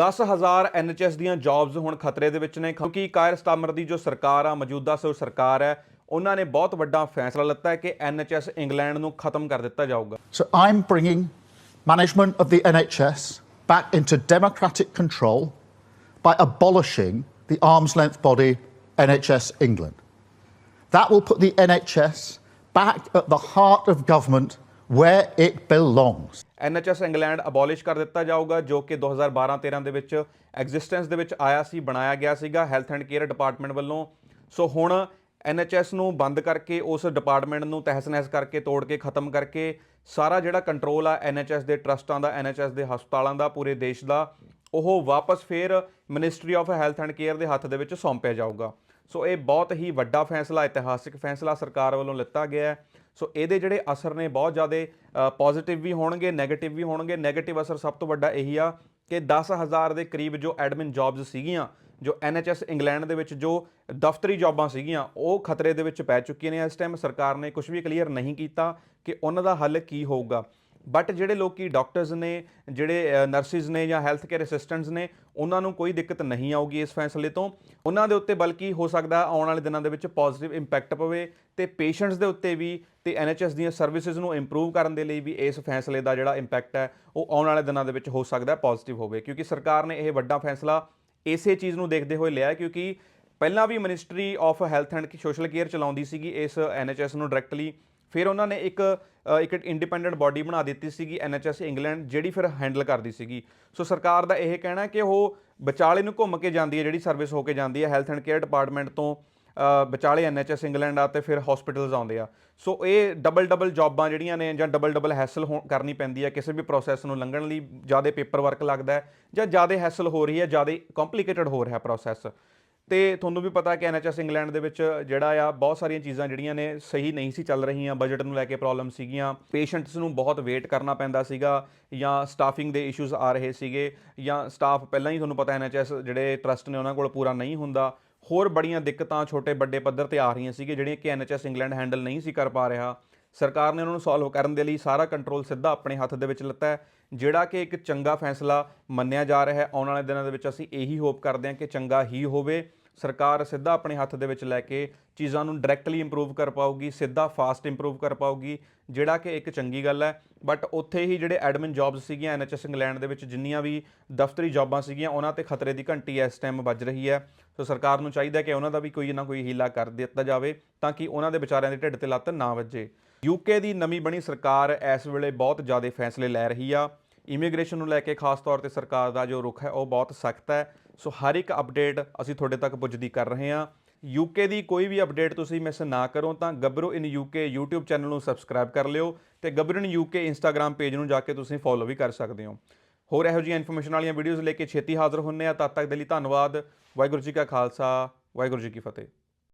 10000 NHS ਦੀਆਂ jobs ਹੁਣ ਖਤਰੇ ਦੇ ਵਿੱਚ ਨੇ ਕਿਉਂਕਿ ਕਾਇਰ ਸਟਾਮਰ ਦੀ ਜੋ ਸਰਕਾਰ ਆ ਮੌਜੂਦਾ ਸੋ ਸਰਕਾਰ ਹੈ ਉਹਨਾਂ ਨੇ ਬਹੁਤ ਵੱਡਾ ਫੈਸਲਾ ਲਿੱਤਾ ਹੈ ਕਿ ਐਨਐਚਐਸ ਇੰਗਲੈਂਡ ਨੂੰ ਖਤਮ ਕਰ ਦਿੱਤਾ ਜਾਊਗਾ so um bringing management of the NHS back into democratic control by abolishing the arm's length body NHS England That will put the NHS back at the heart of government where it belongs. NHS England abolish ਕਰ ਦਿੱਤਾ ਜਾਊਗਾ, ਜੋ ਕਿ 2012-13 ਦੇ ਵਿੱਚ existence ਦੇ ਵਿੱਚ ਆਇਆ ਸੀ, ਬਣਾਇਆ ਗਿਆ ਸੀਗਾ ਹੈਲਥ ਐਂਡ ਕੇਅਰ ਡਿਪਾਰਟਮੈਂਟ ਵੱਲੋਂ ਸੋ ਹੁਣ ਐਨਐਚਐਸ ਨੂੰ ਬੰਦ ਕਰਕੇ, ਉਸ ਡਿਪਾਰਟਮੈਂਟ ਨੂੰ ਤਹਿਸ-ਨਹਿਸ ਕਰਕੇ, ਤੋੜ ਕੇ, ਖਤਮ ਕਰਕੇ, ਸਾਰਾ ਜਿਹੜਾ ਕੰਟਰੋਲ ਆ ਐਨਐਚਐਸ ਦੇ ਟਰਸਟਾਂ ਦਾ ਐਨਐਚਐਸ ਦੇ ਹਸਪਤਾਲਾਂ ਦਾ, ਪੂਰੇ ਦੇਸ਼ ਦਾ, ਉਹ ਵਾਪਸ ਫੇਰ ministry of health and care ਦੇ ਹੱਥ ਦੇ ਵਿੱਚ ਸੌਂਪਿਆ ਜਾਊਗਾ ਸੋ ਇਹ ਬਹੁਤ ਹੀ ਵੱਡਾ ਫੈਸਲਾ, ਇਤਿਹਾਸਿਕ ਫੈਸਲਾ ਸਰਕਾਰ ਵੱਲੋਂ ਲਿੱਤਾ ਗਿਆ ਹੈ। ਸੋ ਇਹਦੇ ਜਿਹੜੇ ਅਸਰ ਨੇ ਬਹੁਤ ਜ਼ਿਆਦਾ ਪੋਜ਼ਿਟਿਵ ਵੀ ਹੋਣਗੇ 네ਗੇਟਿਵ ਵੀ ਹੋਣਗੇ। 네ਗੇਟਿਵ ਅਸਰ ਸਭ ਤੋਂ ਵੱਡਾ ਇਹੀ ਆ ਕਿ 10000 ਦੇ ਕਰੀਬ ਜੋ ਐਡਮਿਨ ਜੌਬਸ ਸੀਗੀਆਂ, ਜੋ ਐਨਐਚਐਸ ਇੰਗਲੈਂਡ ਦੇ ਵਿੱਚ ਜੋ ਦਫ਼ਤਰੀ ਜੌਬਾਂ ਸੀਗੀਆਂ, ਉਹ ਖਤਰੇ ਦੇ ਵਿੱਚ ਪੈ ਚੁੱਕੀਆਂ ਨੇ। ਇਸ ਟਾਈਮ ਸਰਕਾਰ ਨੇ ਕੁਝ ਵੀ ਕਲੀਅਰ ਨਹੀਂ ਕੀਤਾ ਕਿ ਉਹਨਾਂ ਦਾ ਹੱਲ ਕੀ ਹੋਊਗਾ। ਬਟ ਜਿਹੜੇ ਲੋਕੀ ਡਾਕਟਰਸ ਨੇ, ਜਿਹੜੇ ਨਰਸਿਸ ਨੇ ਜਾਂ ਹੈਲਥ ਕੇਅਰ ਅਸਿਸਟੈਂਟਸ ਨੇ, ਉਹਨਾਂ ਨੂੰ ਕੋਈ ਦਿੱਕਤ ਨਹੀਂ ਆਊਗੀ ਇਸ ਫੈਸਲੇ ਤੋਂ। ਉਹਨਾਂ ਦੇ ਉੱਤੇ ਬਲਕਿ ਹੋ ਸਕਦਾ ਆਉਣ ਵਾਲੇ ਦਿਨਾਂ ਦੇ ਵਿੱਚ ਪੋਜ਼ਿਟਿਵ ਇੰਪੈਕਟ ਪਵੇ ਤੇ ਪੇਸ਼ੈਂਟਸ ਦੇ ਉੱਤੇ ਵੀ ਤੇ ਐਨਐਚਐਸ ਦੀਆਂ ਸਰਵਿਸਿਜ਼ ਨੂੰ ਇੰਪਰੂਵ ਕਰਨ ਦੇ ਲਈ ਵੀ ਇਸ ਫੈਸਲੇ ਦਾ ਜਿਹੜਾ ਇੰਪੈਕਟ ਹੈ, ਉਹ ਆਉਣ ਵਾਲੇ ਦਿਨਾਂ ਦੇ ਵਿੱਚ ਹੋ ਸਕਦਾ ਪੋਜ਼ਿਟਿਵ ਹੋਵੇ। ਕਿਉਂਕਿ ਸਰਕਾਰ ਨੇ ਇਹ ਵੱਡਾ ਫੈਸਲਾ ਇਸੇ ਚੀਜ਼ ਨੂੰ ਦੇਖਦੇ ਹੋਏ ਲਿਆ ਕਿਉਂਕਿ ਪਹਿਲਾਂ ਵੀ ministry of health and social care ਚਲਾਉਂਦੀ ਸੀਗੀ ਇਸ ਐਨਐਚਐਸ ਨੂੰ ਡਾਇਰੈਕਟਲੀ ਫਿਰ ਉਹਨਾਂ ਨੇ ਇੱਕ ਇੱਕ ਇੰਡੀਪੈਂਡੈਂਟ ਬਾਡੀ ਬਣਾ ਦਿੱਤੀ ਸੀਗੀ ਐਨਐਚਐਸ ਇੰਗਲੈਂਡ ਜਿਹੜੀ ਫਿਰ ਹੈਂਡਲ ਕਰਦੀ ਸੀਗੀ। ਸੋ ਸਰਕਾਰ ਦਾ ਇਹ ਕਹਿਣਾ ਕਿ ਉਹ ਵਿਚਾਲੇ ਨੂੰ ਘੁੰਮ ਕੇ ਜਾਂਦੀ ਹੈ ਜਿਹੜੀ ਸਰਵਿਸ ਹੋ ਕੇ ਜਾਂਦੀ ਹੈ ਹੈਲਥ ਐਂਡ ਕੇਅਰ ਡਿਪਾਰਟਮੈਂਟ ਤੋਂ ਅ, ਵਿਚਾਲੇ ਐਨਐਚਐਸ ਇੰਗਲੈਂਡ ਆ ਤੇ ਫਿਰ ਹਸਪੀਟਲਸ ਆਉਂਦੇ ਆ। ਸੋ ਇਹ ਡਬਲ ਡਬਲ ਜੌਬਾਂ ਜਿਹੜੀਆਂ ਨੇ ਜਾਂ ਡਬਲ ਡਬਲ ਹੈਸਲ ਕਰਨੀ ਪੈਂਦੀ ਹੈ ਕਿਸੇ ਵੀ ਪ੍ਰੋਸੈਸ ਨੂੰ ਲੰਘਣ ਲਈ ਜ਼ਿਆਦਾ ਪੇਪਰ ਵਰਕ ਲੱਗਦਾ ਹੈ ਜਾਂ ਜ਼ਿਆਦਾ ਹੈਸਲ ਹੋ ਰਹੀ ਹੈ ਜ਼ਿਆਦਾ ਕੰਪਲਿਕੇਟਡ ਹੋ ਰਿਹਾ ਪ੍ਰੋਸੈਸ ਤੇ ਤੁਹਾਨੂੰ ਵੀ ਪਤਾ ਕਿ ਐਨਐਚਐਸ ਇੰਗਲੈਂਡ ਦੇ ਵਿੱਚ ਜਿਹੜਾ ਆ, ਬਹੁਤ ਸਾਰੀਆਂ ਚੀਜ਼ਾਂ ਜਿਹੜੀਆਂ ਨੇ ਸਹੀ ਨਹੀਂ ਸੀ ਚੱਲ ਰਹੀਆਂ ਬਜਟ ਨੂੰ ਲੈ ਕੇ ਪ੍ਰੋਬਲਮ ਸੀਗੀਆਂ ਪੇਸ਼ੈਂਟਸ ਨੂੰ ਬਹੁਤ ਵੇਟ ਕਰਨਾ ਪੈਂਦਾ ਸੀਗਾ ਜਾਂ ਸਟਾਫਿੰਗ ਦੇ ਇਸ਼ੂਜ਼ ਆ ਰਹੇ ਸੀਗੇ ਜਾਂ ਸਟਾਫ ਪਹਿਲਾਂ ਹੀ ਤੁਹਾਨੂੰ ਪਤਾ ਐਨਐਚਐਸ ਜਿਹੜੇ ਟਰਸਟ ਨੇ ਉਹਨਾਂ ਕੋਲ ਪੂਰਾ ਨਹੀਂ ਹੁੰਦਾ। ਹੋਰ ਬੜੀਆਂ ਦਿੱਕਤਾਂ ਛੋਟੇ ਵੱਡੇ ਪੱਧਰ ਤੇ ਆ ਰਹੀਆਂ ਸੀਗੇ ਜਿਹੜੀਆਂ ਕਿ ਐਨਐਚਐਸ ਇੰਗਲੈਂਡ ਹੈਂਡਲ ਨਹੀਂ ਸੀ ਕਰ ਪਾ ਰਿਹਾ। ਸਰਕਾਰ ਨੇ ਉਹਨਾਂ ਨੂੰ ਸੋਲਵ ਕਰਨ ਦੇ ਲਈ ਸਾਰਾ ਕੰਟਰੋਲ ਸਿੱਧਾ ਆਪਣੇ ਹੱਥ ਦੇ ਵਿੱਚ ਲਿੱਤਾ ਹੈ, ਜਿਹੜਾ ਕਿ ਇੱਕ ਚੰਗਾ ਫੈਸਲਾ ਮੰਨਿਆ ਜਾ ਰਿਹਾ ਹੈ। ਆਉਣ ਵਾਲੇ ਦਿਨਾਂ ਦੇ ਵਿੱਚ ਅਸੀਂ ਇਹੀ ਹੋਪ ਕਰਦੇ ਹਾਂ ਕਿ ਚੰਗਾ ਹੀ ਹੋਵੇ। ਸਰਕਾਰ ਸਿੱਧਾ ਆਪਣੇ ਹੱਥ ਦੇ ਵਿੱਚ ਲੈ ਕੇ ਚੀਜ਼ਾਂ ਨੂੰ ਡਾਇਰੈਕਟਲੀ ਇੰਪਰੂਵ ਕਰ ਪਾਊਗੀ, ਸਿੱਧਾ ਫਾਸਟ ਇੰਪਰੂਵ ਕਰ ਪਾਊਗੀ, ਜਿਹੜਾ ਕਿ ਇੱਕ ਚੰਗੀ ਗੱਲ ਹੈ। ਬਟ ਉੱਥੇ ਹੀ ਜਿਹੜੇ ਐਡਮਿਨ ਜੌਬਸ ਸੀਗੀਆਂ ਐਨਐਚਐਸ ਇੰਗਲੈਂਡ ਦੇ ਵਿੱਚ ਜਿੰਨੀਆਂ ਵੀ ਦਫ਼ਤਰੀ ਜੌਬਾਂ ਸੀਗੀਆਂ, ਉਹਨਾਂ ਤੇ ਖਤਰੇ ਦੀ ਘੰਟੀ ਇਸ ਟਾਈਮ ਵੱਜ ਰਹੀ ਹੈ। ਸੋ ਸਰਕਾਰ ਨੂੰ ਚਾਹੀਦਾ ਕਿ ਉਹਨਾਂ ਦਾ ਵੀ ਕੋਈ ਨਾ ਕੋਈ ਹੀਲਾ ਕਰ ਦਿੱਤਾ ਜਾਵੇ, ਤਾਂ ਕਿ ਉਹਨਾਂ ਦੇ ਵਿਚਾਰਿਆਂ ਦੇ ਢਿੱਡ ਤੇ ਲੱਤ ਨਾ ਵੱਜੇ। ਯੂਕੇ ਦੀ ਨਵੀਂ ਬਣੀ ਸਰਕਾਰ ਇਸ ਵੇਲੇ ਬਹੁਤ ਜ਼ਿਆਦਾ ਫੈਸਲੇ ਲੈ ਰਹੀ ਆ। ਇਮੀਗ੍ਰੇਸ਼ਨ ਨੂੰ ਲੈ ਕੇ ਖਾਸ ਤੌਰ ਤੇ ਸਰਕਾਰ ਦਾ ਜੋ ਰੁਖ ਹੈ, ਉਹ ਬਹੁਤ ਸਖਤ ਹੈ। ਸੋ ਹਰ ਇੱਕ ਅਪਡੇਟ ਅਸੀਂ ਤੁਹਾਡੇ ਤੱਕ ਪੁੱਜਦੀ ਕਰ ਰਹੇ ਹਾਂ। ਯੂਕੇ ਦੀ ਕੋਈ ਵੀ ਅਪਡੇਟ ਤੁਸੀਂ ਮਿਸ ਨਾ ਕਰੋ ਤਾਂ Gabhru in UK YouTube channel ਨੂੰ ਸਬਸਕ੍ਰਾਈਬ ਕਰ ਲਿਓ ਤੇ ਗੱਭਰੂ ਇਨ ਯੂਕੇ Instagram ਪੇਜ ਨੂੰ ਜਾ ਕੇ ਤੁਸੀਂ ਫੋਲੋ ਵੀ ਕਰ ਸਕਦੇ ਹੋ। ਹੋਰ ਇਹੋ ਜਿਹੀਆਂ ਇਨਫੋਰਮੇਸ਼ਨ ਵਾਲੀਆਂ ਵੀਡੀਓਜ਼ ਲੈ ਕੇ ਛੇਤੀ ਹਾਜ਼ਰ ਹੁੰਨੇ ਆ ਤਦ ਤੱਕ ਦੇ ਲਈ ਧੰਨਵਾਦ। ਵਾਹਿਗੁਰੂ ਜੀ ਕਾ ਖਾਲਸਾ, ਵਾਹਿਗੁਰੂ ਜੀ ਕੀ ਫਤਿਹ।